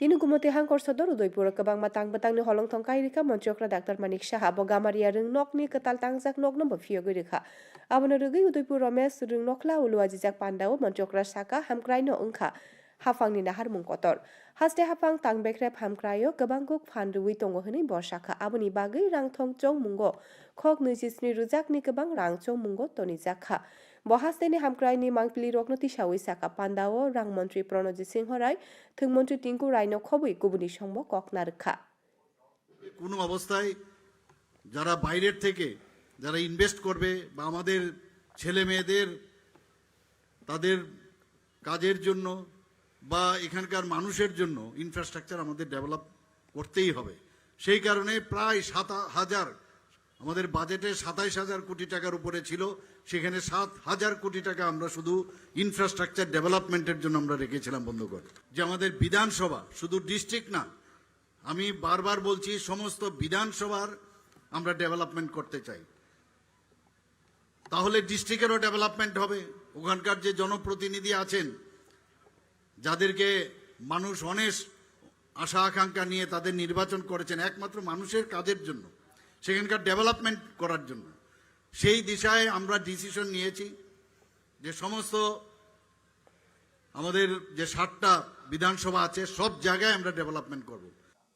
তিনি গুমতি হাংকর সদর Udaipur কবাং matang ni holong tong kai rika monchokra daktar manik saha bo ring nok ni katal tangjak nok nombo phio goi rika abono rugi udaipur romesh ring nokla uluwaji jak pandao monchokra saka hamkrai no হাফাংনি Nahar মুংকতর হাস্তে হাফাং তাং বেখ্রেপ হামক্রায় গবাঙ্গুক ফান্ডুই দঙ্গ হই বর্ষাখা আবনি বাকি রংথং চৌ মুঙ্গ খক নিজিস্নি রুজাকনি গবাং রং চৌ মুঙ্গ তনিজাখা বহাস্তেনি হামক্রাইনি মাংপিলি রগ্নতি সাউই সাকা পান্ডা ও রংমন্ত্রী প্রণজিৎ সিংহ রায় থংমন্ত্রী টিঙ্কু রায়ন খবই গুবনি সম্ভ ককনারেখা কোন অবস্থায় যারা বাইরের থেকে যারা ইনভেস্ট করবে বা আমাদের ছেলে মেয়েদের তাদের কাজের জন্য বা এখানকার মানুষের জন্য ইনফ্রাস্ট্রাকচার আমাদের ডেভেলপ করতেই হবে। সেই কারণে প্রায় সাত হাজার, আমাদের বাজেটে সাতাইশ হাজার কোটি টাকার উপরে ছিল। সেখানে সাত হাজার কোটি টাকা আমরা শুধু ইনফ্রাস্ট্রাকচার ডেভেলপমেন্টের জন্য আমরা রেখেছিলাম, বন্ধুগণ। যে আমাদের বিধানসভা শুধু ডিস্ট্রিক্ট না, আমি বারবার বলছি সমস্ত বিধানসভার আমরা ডেভেলপমেন্ট করতে চাই। তাহলে ডিস্ট্রিক্টেরও ডেভেলপমেন্ট হবে। ওখানকার যে জনপ্রতিনিধি আছেন যাদেরকে মানুষ অনেক আশা আকাঙ্ক্ষা নিয়ে তাদের নির্বাচন করেছেন একমাত্র মানুষের কাজের জন্য, সেখানকার ডেভেলপমেন্ট করার জন্য। সেই দিশায় আমরা ডিসিশন নিয়েছি যে সমস্ত আমাদের যে সাতটা বিধানসভা আছে সব জায়গায় আমরা ডেভেলপমেন্ট করব।